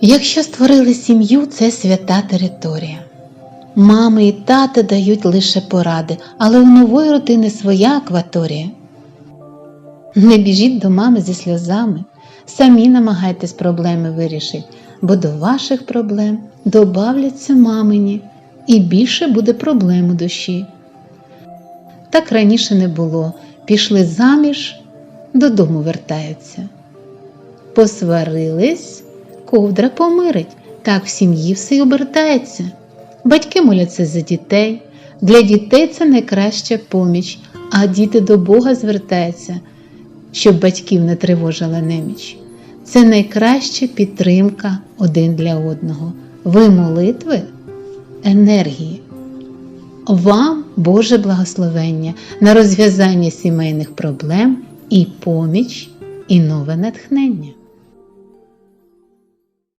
Якщо створили сім'ю, це свята територія. Мами і тати дають лише поради, але у нової родини своя акваторія. Не біжіть до мами зі сльозами, самі намагайтесь проблеми вирішити, бо до ваших проблем добавляться мамині, і більше буде проблем у душі. Так раніше не було. Пішли заміж, додому вертаються. Посварились, ковдра помирить, так в сім'ї все й обертається. Батьки моляться за дітей. Для дітей це найкраща поміч, а діти до Бога звертаються, щоб батьків не тривожила неміч. Це найкраща підтримка один для одного. Ви молитви енергії. Вам Боже благословення на розв'язання сімейних проблем і поміч, і нове натхнення.